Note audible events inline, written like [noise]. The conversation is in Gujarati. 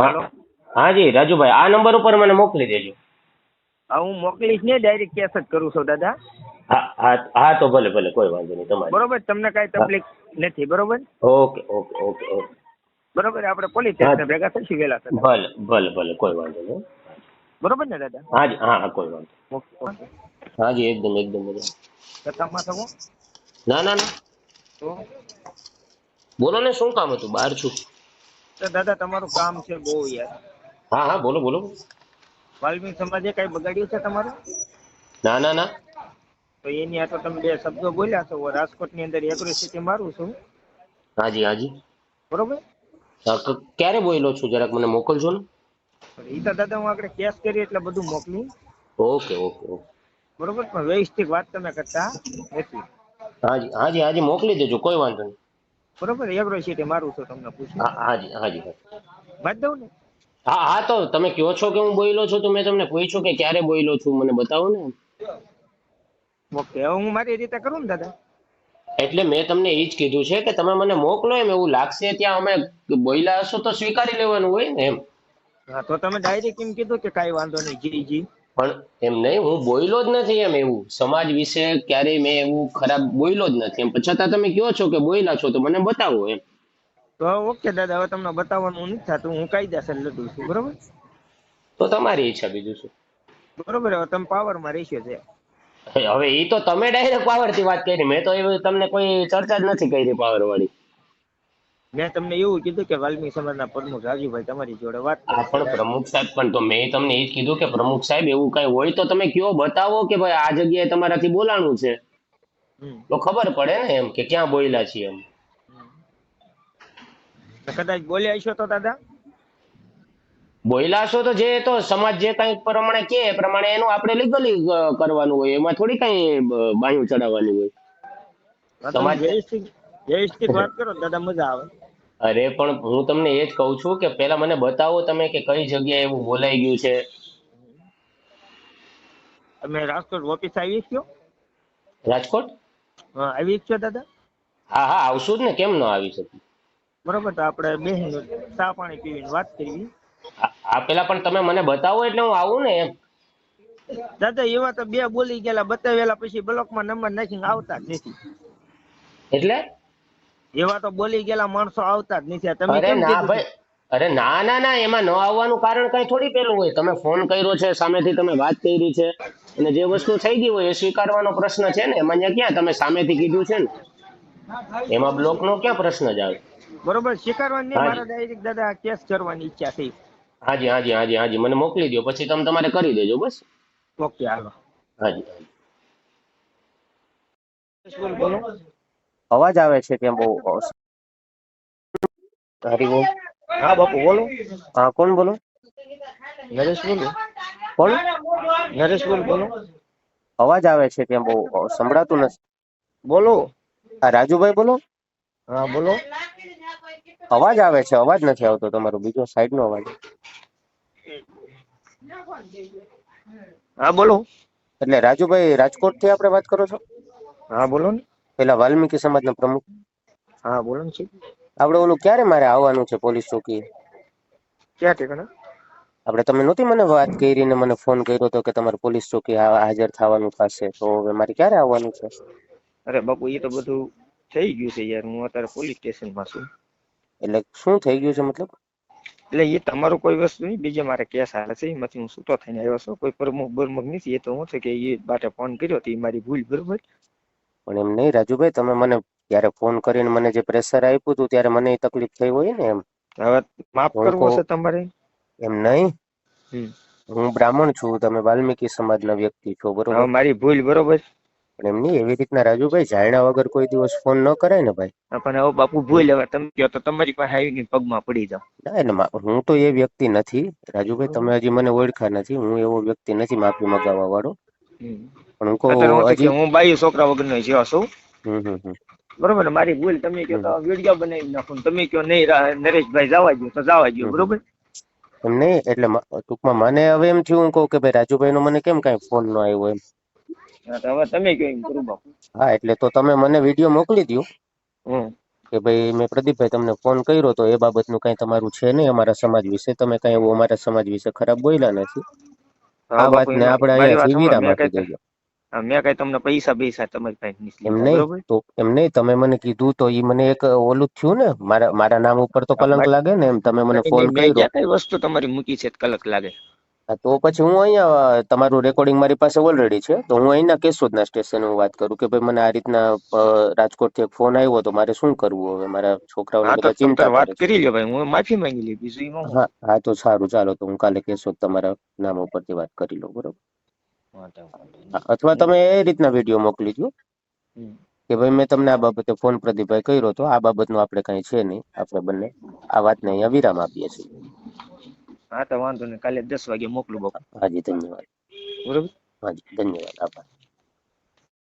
હાલો. હા જી રાજુભાઈ આ નંબર ઉપર મને મોકલી દેજો. હા હું મોકલીશ ને ડાયરેક્ટ કેસ જ કરું છું દાદા. હા હા હા તો ભલે ભલે કોઈ વાંધો નહીં તમારે. બરોબર તમને કાંઈ તકલીફ નથી બરોબર? Okay okay okay okay. બરોબર આપણે પોલીસ સ્ટેશન ભેગા થઈશું વહેલા થતા. ભલે ભલે ભલે કોઈ વાંધો નહીં. બરોબર ને દાદા? હા જી હા હા કોઈ વાંધો ઓકે ઓકે. હા જી એકદમ એકદમ મજા કથામાં થવું? ના ના ના. બોલો ને શું કામ હતું? બહાર છું. તો દાદા તમારું કામ છે બહુ યાર. હા હા બોલો બોલો. વાલ્મીક સમાજે કાંઈ બગાડ્યું છે તમારું? ના ના ના. તો એની આ તો તમે બે શબ્દો બોલ્યા છો. હું રાજકોટની અંદર એગ્રોસિટી મારું છું. હા જી હા જી બરોબર? હા, ક- ક્યારે બોલ્યો છું? જરાક મને મોકલજો ને. એ તો દાદા હું આગળ કેસ કરી એટલે બધું મોકલી. Okay okay okay. બરોબર? પણ વ્યવસ્થિત વાત તમે કરતા નથી. હા જી હા જી હા જી મોકલી દેજો. કોઈ વાંધો નહીં. બરોબર? એગ્રોસિટી મારું છું તમને પૂછ્યું હા હા જી હા જી હા. વાત દઉં ને? હા હા તો તમે કહો છો કે હું બોઈલો છું તો મેં તમને પૂછ્યું કે ક્યારે બોઈલો છું મને બતાવો ને ઓકે હવે હું મારી રીતે કરું ને દાદા? એટલે મેં તમને એ જ કીધું છે કે તમે મને મોકલો એમ એવું લાગશે ત્યાં અમે બોલ્યા હશો તો સ્વીકારી લેવાનું હોય ને એમ. હા તો તમે ડાયરેક્ટ એમ કીધું કે કાંઈ વાંધો નહીં જી જી. પણ એમ નહીં હું બોયલો જ નથી એમ એવું. સમાજ વિશે ક્યારેય મેં એવું ખરાબ બોયલો જ નથી એમ. છતાં તમે કહો છો કે બોયલા છો તો મને બતાવો એમ. તો ઓકે દાદા હવે તમને બતાવવાનું નથી થતું હું કાયદેસર લડું છું બરોબર? તો તમારી ઈચ્છા બીજું શું? બરોબર હવે તમે પાવરમાં રહેશો છે હવે એ તો તમે ડાયરેક્ટ પાવરથી વાત કરી મેં તો એવું તમને કોઈ ચર્ચા જ નથી કરી પાવર વાળી. મેં તમને એવું કીધું કે વાલ્મી સમાજના પ્રમુખ રાજુભાઈ તમારી જોડે વાત પણ પ્રમુખ સાહેબ પણ તો મેં તમને એ જ કીધું કે પ્રમુખ સાહેબ એવું કઈ હોય તો તમે કયો બતાવો કે ભાઈ આ જગ્યાએ તમારાથી બોલાણું છે? તો ખબર પડે ને એમ કે ક્યાં બોલ્યા છીએ એમ. કદાચ બોલ્યા છો તો દાદા? બોલ્યા છો તો જે તો સમાજ જે કઈ પ્રમાણે કે એ પ્રમાણે એનું આપણે લીગલી કરવાનું હોય. એમાં થોડી કઈ બાયું ચડાવવાની હોય. સમાજ- વ્યવસ્થિત વ્યવસ્થિત વાત કરો [laughs] દાદા મજા આવે. અરે પણ હું તમને એ જ કહું છું કે પેલા મને બતાવો તમે કે કઈ જગ્યાએ એવું બોલાઈ ગયું છે? અમે રાજકોટ ઓફિસ આવી છો રાજકોટ? હા આવી છો દાદા. હા હા આવશું જ ને કેમ ન આવી શકું? બરોબર તો આપણે બે ચા પાણી પીવીને વાત કરવી આ આ પેલા પણ તમે મને બતાવો એટલે હું આવું ને એમ. દાદા એવા તો બે બોલી ગયેલા બતાવેલા પછી બ્લોકમાં નંબર નાખીને આવતા જ નથી. એટલે? એવા તો બોલી ગયેલા માણસો આવતા જ નથી. તમે અરે ના ભાઈ અરે ના ના ના એમાં ન આવવાનું કારણ કઈ થોડી પેલું હોય. તમે ફોન કર્યો છે સામેથી તમે વાત કરી છે અને જે વસ્તુ થઈ ગઈ હોય એ સ્વીકારવાનો પ્રશ્ન છે ને? એમાં ક્યાં? તમે સામેથી કીધું છે ને? એમાં બ્લોક નો ક્યાં પ્રશ્ન જ આવે? બરોબર સ્વીકારવાની નહીં મારા ડાયરેક્ટ દાદા કેસ કરવાની ઈચ્છા થઈ. હાજી હાજી હાજી હાજી મને મોકલી દો પછી તમે તમારે કરી દેજો બસ. ઓકે હાલો. હાજી. બોલો. અવાજ આવે છે ત્યાં બહુ હરિઓમ હા બાપુ બોલો. હા કોણ બોલો? નરેશ બોલો. કોણ નરેશ બોલ બોલો. અવાજ આવે છે ત્યાં બહુ સંભળાતું નથી? બોલો. હા રાજુભાઈ બોલો. હા બોલો. અવાજ આવે છે અવાજ નથી આવતો તમારો બીજો સાઈડ નો અવાજ. હા બોલો. એટલે રાજુભાઈ રાજકોટથી આપણે વાત કરો છો? હા બોલો ને. પેલા વાલ્મીકી સમાજના પ્રમુખ. હા બોલો ને આપણે ઓલું ક્યારે મારે આવવાનું છે પોલીસ ચોકી? ક્યાં ઠેકાણા આપણે તમે નહોતી મને વાત કરી ને મને ફોન કર્યો હતો કે તમારે પોલીસ ચોકી હાજર થવાનું થશે. તો હવે મારે ક્યારે આવવાનું છે? અરે બાપુ એ તો બધું થઈ ગયું છે યાર. હું અત્યારે પોલીસ સ્ટેશનમાં છું. એટલે શું થઈ ગયું છે મતલબ? એટલે એ તમારું કોઈ વસ્તુ નહીં બીજે મારે કેસ હાલે છે. એમાંથી હું છૂટો થઈને આવ્યો છું. કોઈ પ્રમુખ બરમુખ નથી. એ તો હું છે કે એ બાટે ફોન કર્યો તો એ મારી ભૂલ બરોબર. પણ એમ નહીં રાજુભાઈ તમે મને ત્યારે ફોન કરીને મને જે પ્રેશર આપ્યું હતું ત્યારે મને એ તકલીફ થઈ હોય ને એમ. હવે માફ કરવો છે તમારે? એમ નહીં. હું બ્રાહ્મણ છું તમે વાલ્મીકી સમાજના વ્યક્તિ છો બરોબર? મારી ભૂલ બરોબર? પણ એમ નહીં એવી રીતના રાજુભાઈ જાણ્યા વગર કોઈ દિવસ ફોન ન કરાય ને ભાઈ. પણ હવે બાપુ ભૂલ હવે તમે કહો તો તમારી પાસે આવીને પગમાં પડી જાવ ના એટલે હું તો એ વ્યક્તિ નથી. રાજુભાઈ તમે હજી મને ઓળખા નથી. હું એવો વ્યક્તિ નથી માફી મગાવવા વાળો. પણ હું કહું હું બાઈ છોકરા વગરનો જ્યો છું. બરોબર ને? મારી ભૂલ તમે કહો તો વીડિયો બનાવી નાખો તમે કહો નહીં નરેશભાઈ જવા દો તો જવા દો બરોબર? નહીં એટલે ટૂંકમાં મને હવે એમ થયું હું કહું કે ભાઈ રાજુભાઈ નો મને કેમ કાંઈ ફોન નો આવ્યો એમ? હવે તમે કહો એમ કરું બાપુ હા એટલે તો તમે મને વીડિયો મોકલી દો કે ભાઈ મેં પ્રદીપભાઈ તમને ફોન કર્યો તો એ બાબતનું કઈ તમારું છે નહીં અમારા સમાજ વિશે. તમે કઈ એવું અમારા સમાજ વિશે ખરાબ બોલ્યા નથી. આ વાતને આપણે અહીંયા વિરામ આપી દઈએ મેં કઈ તમને પૈસા પૈસા તમારી પાસે એમ નહીં તો એમ નહીં તમે મને કીધું તો ઈ મને એક ઓલું થયું ને મારા મારા નામ ઉપર તો કલંક લાગે ને એમ તમે મને ફોન કર્યો. કઈ વસ્તુ તમારી મૂકી છે કલક લાગે? તો પછી હું અહીંયા તમારું રેકોર્ડિંગ મારી પાસે ઓલરેડી છે તો હું અહીંના કેશોદના સ્ટેશન હું વાત કરું કે ભાઈ મને આ રીતના રાજકોટથી એક ફોન આવ્યો તો મારે શું કરવું હવે? મારા છોકરાઓને બધા ચિંતા વાત કરી લ્યો ભાઈ હું માફી માંગી લઈ બીજું હા હા તો સારું ચાલો તો હું કાલે કેશોદ તમારા નામ ઉપરથી વાત કરી લઉં બરોબર? અથવા તમે એ રીતના વીડિયો મોકલી દો કે ભાઈ મેં તમને આ બાબતે ફોન પ્રદીપભાઈ કર્યો તો આ બાબતનું આપણે કઈ છે નહીં. આપણે બંને આ વાતને અહીંયા વિરામ આપીએ છીએ. હા તો વાંધો નહીં. કાલે દસ વાગે મોકલું બાપા. હાજી ધન્યવાદ. બરોબર? હાજી ધન્યવાદ. આભાર.